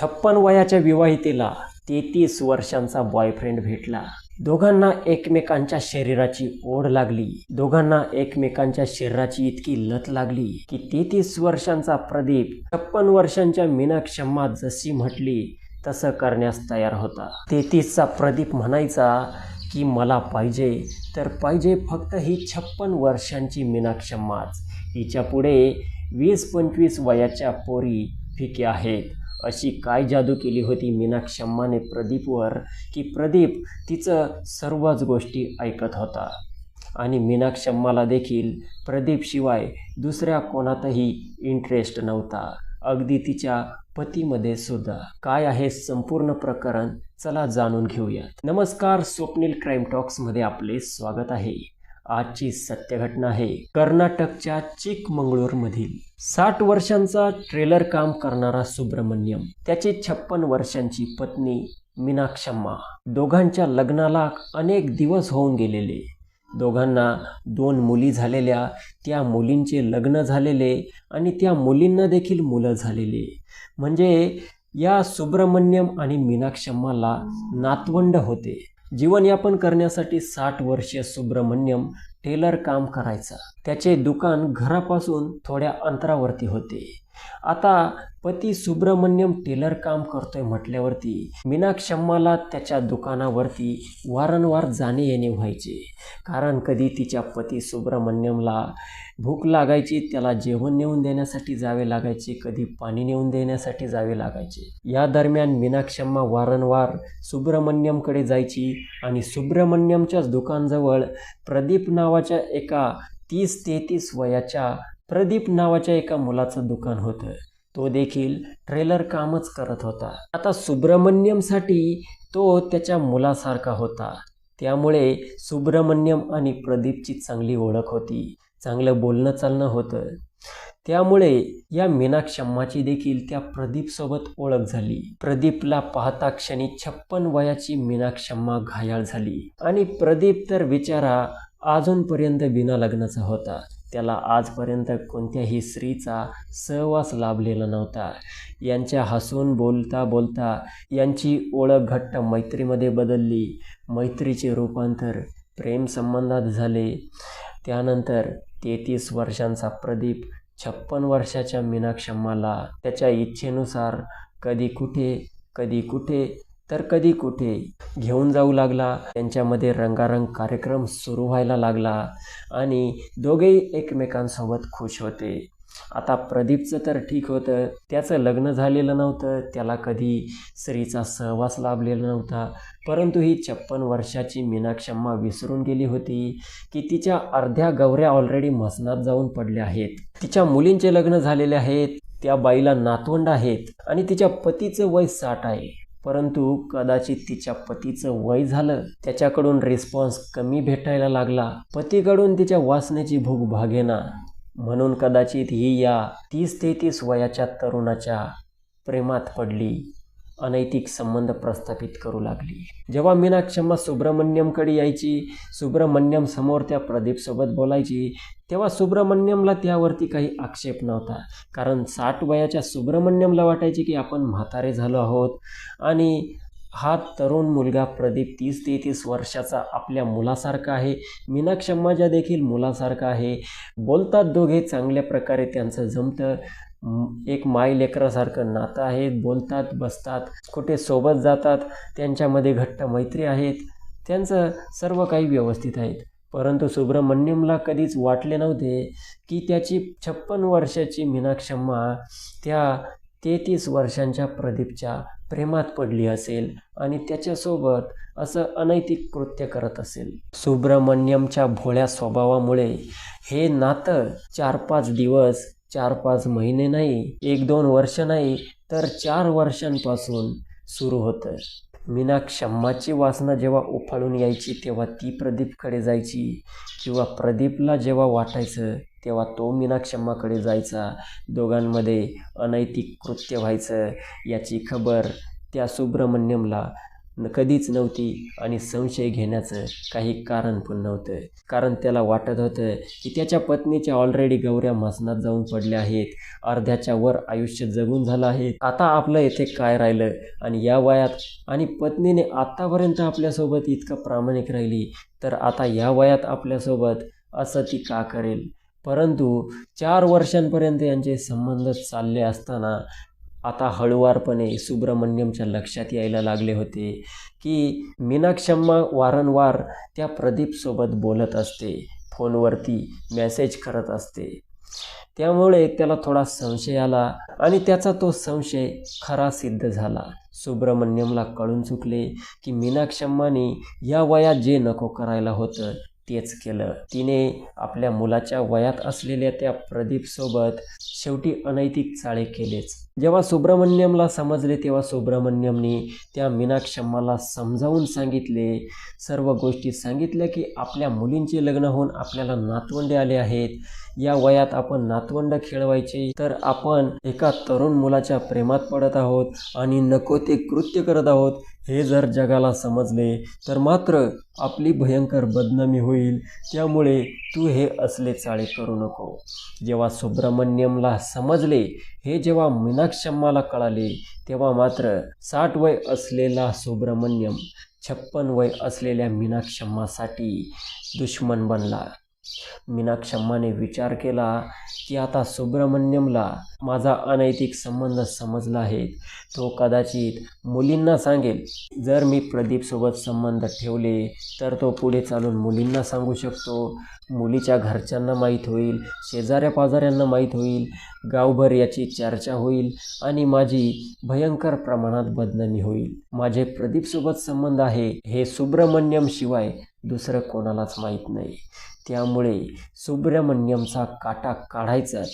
छप्पन वयाच्या विवाहितेला तेहतीस वर्षांचा बॉयफ्रेंड भेटला. दोघांना एकमेकांच्या शरीराची ओढ लागली. दोघांना एकमेकांच्या शरीराची इतकी लत लागली की तेहतीस वर्षांचा प्रदीप छप्पन वर्षांच्या मीनाक्षम्मा जशी म्हटली तसं करण्यास तयार होता. तेहतीसचा प्रदीप म्हणायचा की मला पाहिजे तर पाहिजे फक्त ही छप्पन वर्षांची मीनाक्षम्माच. हिच्या पुढे वीस पंचवीस वयाच्या पोरी फिके आहेत. अशी काय जादू केली होती मीनाक्षम्माने प्रदीपवर की प्रदीप तिचं सर्वच गोष्टी ऐकत होता. आणि मीनाक्षम्माला देखील प्रदीपशिवाय दुसऱ्या कोणातही इंटरेस्ट नव्हता. अगदी तिच्या पतीमध्ये सुद्धा. काय आहे संपूर्ण प्रकरण? चला जाणून घेऊयात. नमस्कार स्वप्नील क्राईम टॉक्समध्ये आपले स्वागत आहे. आजची सत्यघटना आहे कर्नाटकच्या चिकमंगळूरमधील. साठ वर्षांचा ट्रेलर काम करणारा सुब्रमण्यम त्याची छप्पन वर्षांची पत्नी मीनाक्षम्मा. दोघांच्या लग्नाला अनेक दिवस होऊन गेलेले. दोघांना दोन मुली झालेल्या त्या मुलींचे लग्न झालेले आणि त्या मुलींना देखील मुलं झालेले. म्हणजे या सुब्रमण्यम आणि मीनाक्षम्माला नातवंड होते. जीवनयापन करण्यासाठी साठ वर्षीय सुब्रमण्यम टेलर काम करायचा. त्याचे दुकान घरापासून थोड्या अंतरावरती होते. आता पती सुब्रमण्यम टेलर काम करतोय म्हटल्यावरती मीनाक्षम्माला त्याच्या दुकानावरती वारंवार जाणे येणे व्हायचे. कारण कधी तिच्या पती सुब्रमण्यमला भूक लागायची त्याला जेवण नेऊन देण्यासाठी जावे लागायचे कधी पाणी नेऊन देण्यासाठी जावे लागायचे. या दरम्यान मीनाक्षम्मा वारंवार सुब्रमण्यमकडे जायची आणि सुब्रमण्यमच्याच दुकानजवळ प्रदीप नावाच्या एका तीस तेहतीस वयाच्या प्रदीप नावाच्या एका मुलाचं दुकान होतं. तो देखील ट्रेलर कामच करत होता. आता सुब्रमण्यमसाठी तो त्याच्या मुलासारखा होता. त्यामुळे सुब्रमण्यम आणि प्रदीपची चांगली ओळख होती. चांगलं बोलणं चालणं होतं. त्यामुळे या मीनाक्षम्माची देखील त्या प्रदीपसोबत ओळख झाली. प्रदीपला पाहता क्षणी छप्पन वयाची मीनाक्षम्मा घायाळ झाली. आणि प्रदीप तर विचारा अजूनपर्यंत बिना लग्नाचा होता. त्याला आजपर्यंत कोणत्याही स्त्रीचा सहवास लाभलेला नव्हता. यांच्या हसून बोलता बोलता यांची ओळख घट्ट मैत्रीमध्ये बदलली. मैत्रीचे रूपांतर प्रेमसंबंधात झाले. त्यानंतर तेहतीस वर्षांचा प्रदीप छप्पन वर्षाच्या मीनाक्षम्माला त्याच्या इच्छेनुसार कधी कुठे कधी कुठे तर कधी कुठे घेऊन जाऊ लागला त्यांच्यामध्ये रंगारंग कार्यक्रम सुरू व्हायला लागला आणि दोघेही एकमेकांसोबत खुश होते. आता प्रदीपचं तर ठीक होतं त्याचं लग्न झालेलं नव्हतं त्याला कधी स्त्रीचा सहवास लाभलेला नव्हता परंतु ही छप्पन वर्षाची मीनाक्षम्मा विसरून गेली होती की तिच्या अर्ध्या गवऱ्या ऑलरेडी मसनात जाऊन पडल्या आहेत. तिच्या मुलींचे लग्न झालेले आहेत त्या बाईला नातवंड आहेत आणि तिच्या पतीचं वय साठ आहे. परंतु कदाचित तिच्या पतीचं वय झालं त्याच्याकडून रिस्पॉन्स कमी भेटायला लागला. पतीकडून तिच्या वासनेची भूक भागेना. म्हणून कदाचित ही या तीस तेहतीस वयाच्या तरुणाच्या प्रेमात पडली. अनैतिक संबंध प्रस्थापित करू लागली. जेव्हा मीनाक्षम्मा सुब्रमण्यमकडे यायची सुब्रमण्यम समोर त्या प्रदीपसोबत बोलायची तेव्हा सुब्रमण्यमला त्यावरती काही आक्षेप नव्हता. कारण साठ वयाच्या सुब्रमण्यमला वाटायचे की आपण म्हातारे झालो आहोत. आणि हा तरुण मुलगा प्रदीप तीस तेहतीस वर्षाचा आपल्या मुलासारखा आहे. मीनाक्षम्माजा देखील मुलासारखा आहे. बोलतात दोघे चांगल्या प्रकारे त्यांचं जमतं. एक माय लेकरासारखं नातं आहे. बोलतात बसतात कुठे सोबत जातात. त्यांच्यामध्ये घट्ट मैत्री आहेत. त्यांचं सर्व काही व्यवस्थित आहेत. परंतु सुब्रमण्यमला कधीच वाटले नव्हते की त्याची छप्पन वर्षाची मीनाक्षम्मा त्या तेहतीस वर्षांच्या प्रदीपच्या प्रेमात पडली असेल आणि त्याच्यासोबत असं अनैतिक कृत्य करत असेल. सुब्रमण्यमच्या भोळ्या स्वभावामुळे हे नातं चार पाच दिवस चार पाच महिने नाही एक दोन वर्ष नाही तर चार वर्षांपासून सुरू होतं. मीनाक्षम्माची वासना जेव्हा उफाळून यायची तेव्हा ती प्रदीपकडे जायची. किंवा प्रदीपला जेव्हा वाटायचं तेव्हा तो मीनाक्षम्माकडे जायचा. दोघांमध्ये अनैतिक कृत्य व्हायचं. याची खबर त्या सुब्रमण्यमला कधीच नव्हती आणि संशय घेण्याचं काही कारण पण नव्हतं. कारण त्याला वाटत होतं की त्याच्या पत्नीच्या ऑलरेडी गौऱ्या मसनात जाऊन पडल्या आहेत. अर्ध्याच्या वर आयुष्य जगून झालं आहे. आता आपलं येथे काय राहिलं? आणि या वयात आणि पत्नीने आत्तापर्यंत आपल्यासोबत इतकं प्रामाणिक राहिली तर आता या वयात आपल्यासोबत असं ती का करेल? परंतु चार वर्षांपर्यंत यांचे संबंध चालले असताना आता हळुवारपणे सुब्रमण्यमच्या लक्षात यायला लागले होते की मीनाक्षम्मा वारंवार त्या प्रदीपसोबत बोलत असते फोनवरती मेसेज करत असते. त्यामुळे त्याला थोडा संशय आला आणि त्याचा तो संशय खरा सिद्ध झाला. सुब्रमण्यमला कळून चुकले की मीनाक्षम्माने या वयात जे नको करायला होतं तेच केलं. तिने आपल्या मुलाच्या वयात असलेल्या त्या प्रदीपसोबत शेवटी अनैतिक चाळे केलेच. जेव्हा सुब्रमण्यमला समजले तेव्हा सुब्रमण्यमने त्या मीनाक्षम्माला समजावून सांगितले. सर्व गोष्टी सांगितल्या की आपल्या मुलींचे लग्न होऊन आपल्याला नातवंडे आले आहेत. या वयात आपण नातवंड खेळवायचे तर आपण एका तरुण मुलाच्या प्रेमात पडत आहोत आणि नको ते कृत्य करत आहोत हे जर जगाला समजले तर मात्र आपली भयंकर बदनामी होईल. त्यामुळे तू हे असले चाळे करू नको. जेव्हा सुब्रमण्यमला समजले हे जेव्हा मीनाक्षम्माला कळाले तेव्हा मात्र साठ वय असलेला सुब्रमण्यम छप्पन वय असलेल्या मीनाक्षम्मासाठी दुश्मन बनला. मीनाक्षम्माने विचार केला की आता सुब्रमण्यमला माझा अनैतिक संबंध समजला आहे. तो कदाचित मुलींना सांगेल. जर मी प्रदीपसोबत संबंध ठेवले तर तो पुढे चालून मुलींना सांगू शकतो. मुलीच्या घरच्यांना माहीत होईल शेजाऱ्या पाजाऱ्यांना माहीत होईल गावभर याची चर्चा होईल आणि माझी भयंकर प्रमाणात बदनामी होईल. माझे प्रदीपसोबत संबंध आहे हे सुब्रमण्यम शिवाय दुसरं कोणालाच माहीत नाही. त्यामुळे सुब्रमण्यमचा काटा काढायचाच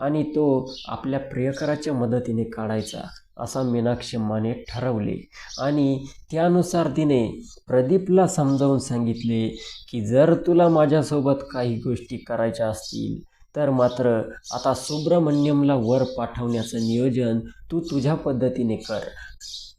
आणि तो आपल्या प्रियकराच्या मदतीने काढायचा असा मीनाक्षी माने ठरवले. आणि त्यानुसार तिने प्रदीपला समजावून सांगितले की जर तुला माझ्यासोबत काही गोष्टी करायच्या असतील तर मात्र आता सुब्रमण्यमला वर पाठवण्याचं नियोजन तू तुझ्या पद्धतीने कर.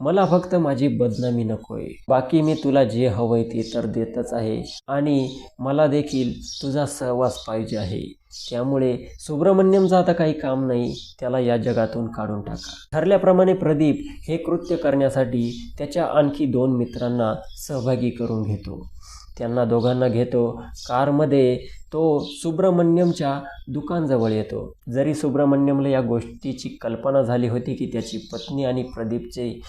मला फक्त माझी बदनामी नकोय. बाकी मी तुला जे हवंय ते तर देतच आहे आणि मला देखील तुझा सहवास पाहिजे आहे. त्यामुळे सुब्रमण्यमचं आता काही काम नाही त्याला या जगातून काढून टाका. ठरल्याप्रमाणे प्रदीप हे कृत्य करण्यासाठी त्याच्या आणखी दोन मित्रांना सहभागी करून घेतो. त्यांना दोघांना घेतो. कारमध्ये तो सुब्रमण्यमच्या दुकानजवळ येतो. जरी सुब्रमण्यमला या गोष्टीची कल्पना झाली होती की त्याची पत्नी आणि प्रदीपचे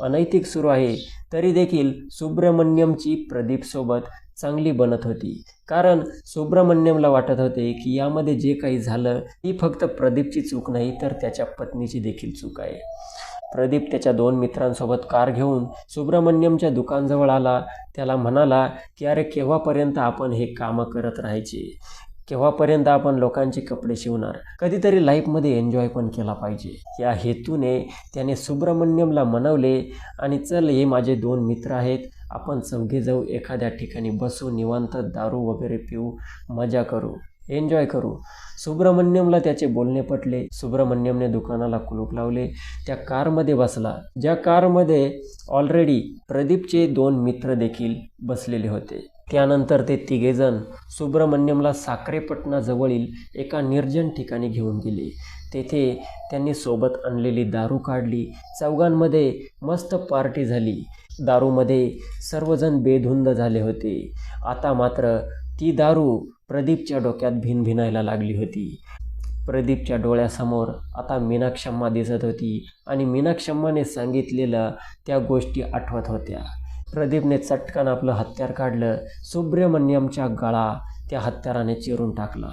अनैतिक सुरू आहे तरी देखील सुब्रमण्यमची प्रदीपसोबत चांगली बनत होती. कारण सुब्रमण्यमला वाटत होते की यामध्ये जे काही झालं ही फक्त प्रदीपची चूक नाही तर त्याच्या पत्नीची देखील चूक आहे. प्रदीप त्याच्या दोन मित्रांसोबत कार घेऊन सुब्रमण्यमच्या दुकानजवळ आला. त्याला म्हणाला की अरे केव्हापर्यंत आपण हे कामं करत राहायचे? केव्हापर्यंत आपण लोकांचे कपडे शिवणार? कधीतरी लाईफमध्ये एन्जॉय पण केला पाहिजे. या हेतूने त्याने सुब्रमण्यमला मनवले आणि चल हे माझे दोन मित्र आहेत. आपण चौघे जाऊ एखाद्या ठिकाणी बसू निवांत दारू वगैरे पिऊ मजा करू. एन्जॉय करू. सुब्रमण्यमला त्याचे बोलणे पटले. सुब्रमण्यमने दुकानाला कुलूप लावले. त्या कारमध्ये बसला. ज्या कारमध्ये ऑलरेडी प्रदीपचे दोन मित्र देखील बसलेले होते. त्यानंतर ते तिघेजण सुब्रमण्यमला साखरेपटणाजवळील एका निर्जन ठिकाणी घेऊन गेले. तेथे त्यांनी सोबत आणलेली दारू काढली. चौघांमध्ये मस्त पार्टी झाली. दारूमध्ये सर्वजण बेधुंद झाले होते. आता मात्र ती दारू प्रदीपच्या डोक्यात भिनभिनायला लागली होती. प्रदीपच्या डोळ्यासमोर आता मीनाक्षम्मा दिसत होती आणि मीनाक्षम्माने सांगितलेल्या त्या गोष्टी आठवत होत्या. प्रदीपने चटकन आपलं हत्यार काढलं सुब्रमण्यमच्या गळा त्या हत्याराने चिरून टाकला.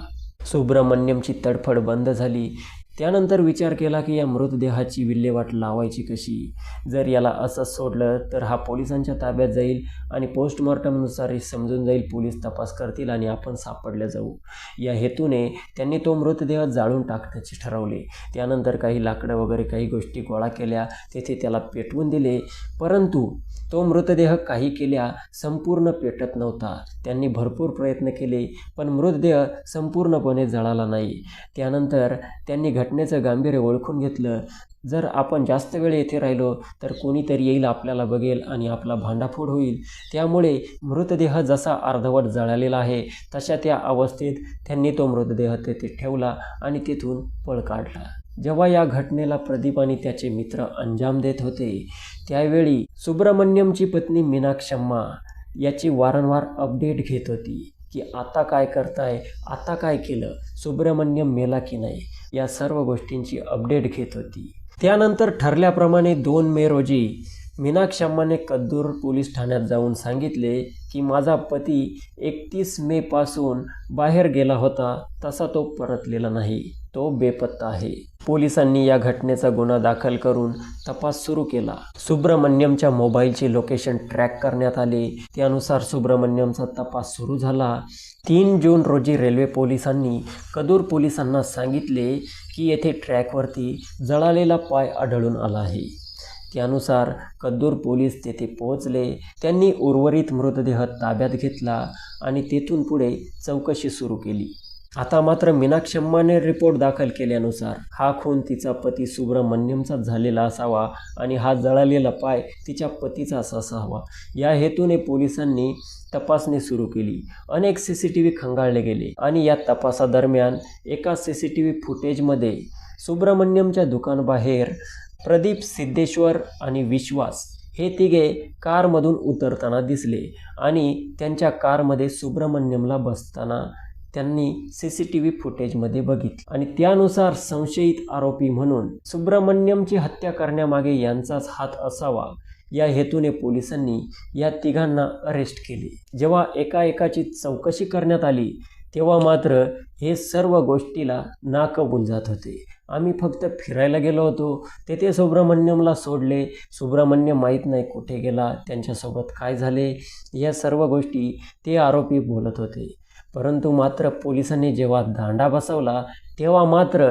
सुब्रमण्यमची तडफड बंद झाली त्यानंतर विचार केला की या मृतदेहाची विल्हेवाट लावायची कशी? जर याला असं सोडलं तर हा पोलिसांच्या ताब्यात जाईल आणि पोस्टमॉर्टमनुसार समजून जाईल पोलीस तपास करतील आणि आपण सापडल्या जाऊ. या हेतूने त्यांनी तो मृतदेह जाळून टाकण्याचे ठरवले. त्यानंतर काही लाकडं वगैरे काही गोष्टी गोळा केल्या. तेथे त्याला पेटवून दिले. परंतु तो मृतदेह काही केल्या संपूर्ण पेटत नव्हता. त्यांनी भरपूर प्रयत्न केले पण मृतदेह संपूर्णपणे जळाला नाही. त्यानंतर त्यांनी घटनेचं गांभीर्य ओळखून घेतलं. जर आपण जास्त वेळ येथे राहिलो तर कोणीतरी येईल आपल्याला बघेल आणि आपला भांडाफोड होईल. त्यामुळे मृतदेह जसा अर्धवट जळालेला आहे तशा त्या अवस्थेत त्यांनी तो मृतदेह तेथे ठेवला आणि तेथून पळ काढला. जेव्हा या घटनेला प्रदीप आणि त्याचे मित्र अंजाम देत होते त्यावेळी सुब्रमण्यमची पत्नी मीनाक्षम्मा याची वारंवार अपडेट घेत होती की आता काय करताय आता काय केलं सुब्रमण्यम मेला की नाही या सर्व गोष्टींची अपडेट घेत होती. त्यानंतर ठरल्याप्रमाणे दोन मे रोजी मीनाक्षम्माने कद्दूर पोलीस ठाण्यात जाऊन सांगितले की माझा पती एकतीस मे पासून बाहेर गेला होता तसा तो परतलेला नाही. तो बेपत्ता आहे. पोलिसांनी या घटनेचा गुन्हा दाखल करून तपास सुरू केला. सुब्रमण्यमच्या मोबाईलचे लोकेशन ट्रॅक करण्यात आले. त्यानुसार सुब्रमण्यमचा तपास सुरू झाला. तीन जून रोजी रेल्वे पोलिसांनी कदूर पोलिसांना सांगितले की येथे ट्रॅकवरती जळालेला पाय आढळून आला आहे. त्यानुसार कद्दूर पोलीस तेथे पोहोचले. त्यांनी उर्वरित मृतदेह ताब्यात घेतला आणि तेथून पुढे चौकशी सुरू केली. आता मात्र मीनाक्षम्माने रिपोर्ट दाखल केल्यानुसार हा खून तिचा पती सुब्रमण्यमचा झालेला असावा आणि हा जळालेला पाय तिच्या पतीचाच असावा. या हेतूने पोलिसांनी तपासणी सुरू केली. अनेक सी सी टी व्ही खंगाळले गेले आणि या तपासादरम्यान एका सी सी टी व्ही फुटेजमध्ये सुब्रमण्यमच्या दुकानबाहेर प्रदीप सिद्धेश्वर आणि विश्वास हे तिघे कारमधून उतरताना दिसले आणि त्यांच्या कारमध्ये सुब्रमण्यमला बसताना त्यांनी सी सी टी व्ही फुटेजमध्ये बघितलं. आणि त्यानुसार संशयित आरोपी म्हणून सुब्रमण्यमची हत्या करण्यामागे यांचाच हात असावा या हेतूने पोलिसांनी या तिघांना अरेस्ट केले. जेव्हा एका एकाची चौकशी करण्यात आली तेव्हा मात्र हे सर्व गोष्टीला नाकबूल जात होते. आम्ही फक्त फिरायला गेलो होतो तेथे सुब्रमण्यमला सोडले. सुब्रमण्यम माहीत नाही कुठे गेला त्यांच्यासोबत काय झाले या सर्व गोष्टी ते आरोपी बोलत होते. परंतु मात्र पोलिसांनी जेव्हा दांडा बसवला तेव्हा मात्र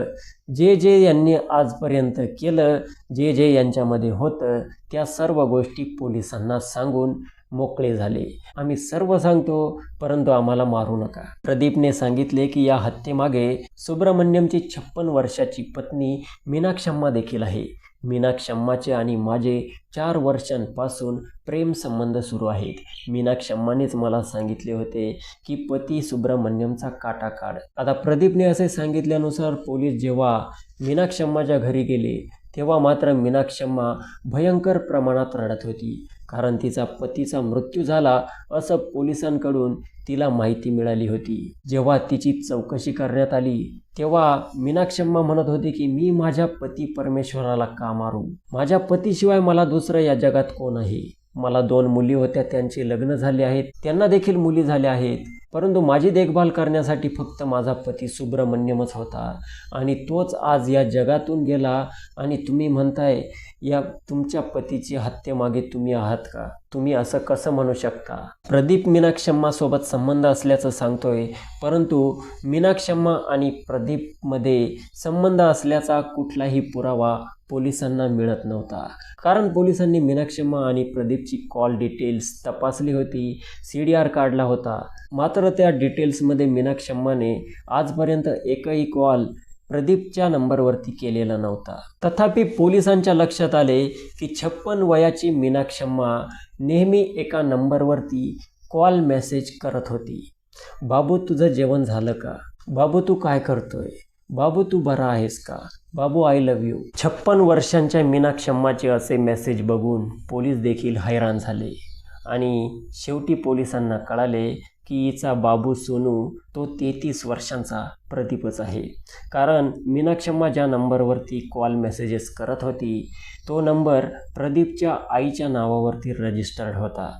जे जे यांनी आजपर्यंत केलं जे जे यांच्यामध्ये होतं त्या सर्व गोष्टी पोलिसांना सांगून मोकळे झाले. आम्ही सर्व सांगतो परंतु आम्हाला मारू नका. प्रदीपने सांगितले की या हत्येमागे सुब्रमण्यमची छप्पन वर्षाची पत्नी मीनाक्षम्मा देखील आहे. मीनाक्षम्माचे आणि माझे चार वर्षांपासून प्रेमसंबंध सुरू आहेत. मीनाक्षम्मानेच मला सांगितले होते की पती सुब्रमण्यमचा काटा काढ. आता प्रदीपने असे सांगितल्यानुसार पोलीस जेव्हा मीनाक्षम्माच्या घरी गेले तेव्हा मात्र मीनाक्षम्मा भयंकर प्रमाणात रडत होती. कारण तिचा पतीचा मृत्यू झाला असं पोलिसांकडून तिला माहिती मिळाली होती. जेव्हा तिची चौकशी करण्यात आली तेव्हा मीनाक्षम्मा म्हणत होती की मी माझ्या पती परमेश्वराला का मारू? माझ्या पतीशिवाय मला दुसरं या जगात कोण आहे? मला दोन मुली होत्या त्यांचे लग्न झाले आहेत त्यांना देखील मुली झाल्या आहेत. परंतु माझी देखभाल करण्यासाठी फक्त माझा पती सुब्रमण्यमच होता. आणि तोच आज या जगातून गेला आणि तुम्ही म्हणताय या तुमच्या पतीची हत्येमागे तुम्ही आहात का? तुम्ही असं कसं म्हणू शकता? प्रदीप मीनाक्षम्मासोबत संबंध असल्याचं सांगतोय परंतु मीनाक्षम्मा आणि प्रदीपमध्ये संबंध असल्याचा कुठलाही पुरावा पोलिसांना मिळत नव्हता. कारण पोलिसांनी मीनाक्षम्मा आणि प्रदीपची कॉल डिटेल्स तपासली होती सी डी आर काढला होता. मात्र त्या डिटेल्समध्ये मीनाक्षम्माने आजपर्यंत एकही कॉल प्रदीपच्या नंबरवरती केलेला नव्हता. तथापि पोलिसांच्या लक्षात आले की छप्पन वयाची मीनाक्षम्मा नेहमी एका नंबरवरती कॉल मेसेज करत होती. बाबू तुझं जेवण झालं का? बाबू तू काय करतोय? बाबू तू बरा आहेस का? बाबू आय लव्ह यू छप्पन वर्षांच्या मीनाक्षम्माचे असे मेसेज बघून पोलीस देखील हैराण झाले. आणि शेवटी पोलिसांना कळाले की हिचा बाबू सोनू तो तेहतीस वर्षांचा प्रदीपच आहे. कारण मीनाक्षम्मा ज्या नंबरवरती कॉल मेसेजेस करत होती तो नंबर प्रदीपच्या आईच्या नावावरती रजिस्टर्ड होता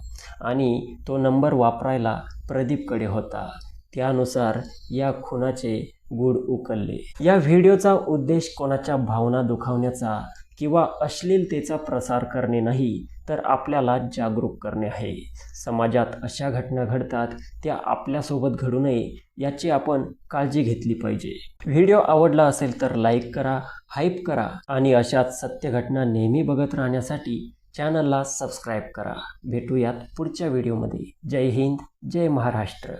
आणि तो नंबर वापरायला प्रदीपकडे होता. त्यानुसार या खुनाचे गुड उकलले. या व्हिडिओचा उद्देश कोणाच्या भावना दुखावण्याचा किंवा अश्लीलतेचा प्रसार करणे नाही तर आपल्याला जागरूक करणे आहे. समाजात अशा घटना घडतात त्या आपल्यासोबत घडू नये याची आपण काळजी घेतली पाहिजे. व्हिडिओ आवडला असेल तर लाईक करा हाईप करा आणि अशाच सत्य घटना नेहमी बघत राहण्यासाठी चॅनलला सबस्क्राईब करा. भेटूयात पुढच्या व्हिडिओमध्ये. जय हिंद जय महाराष्ट्र.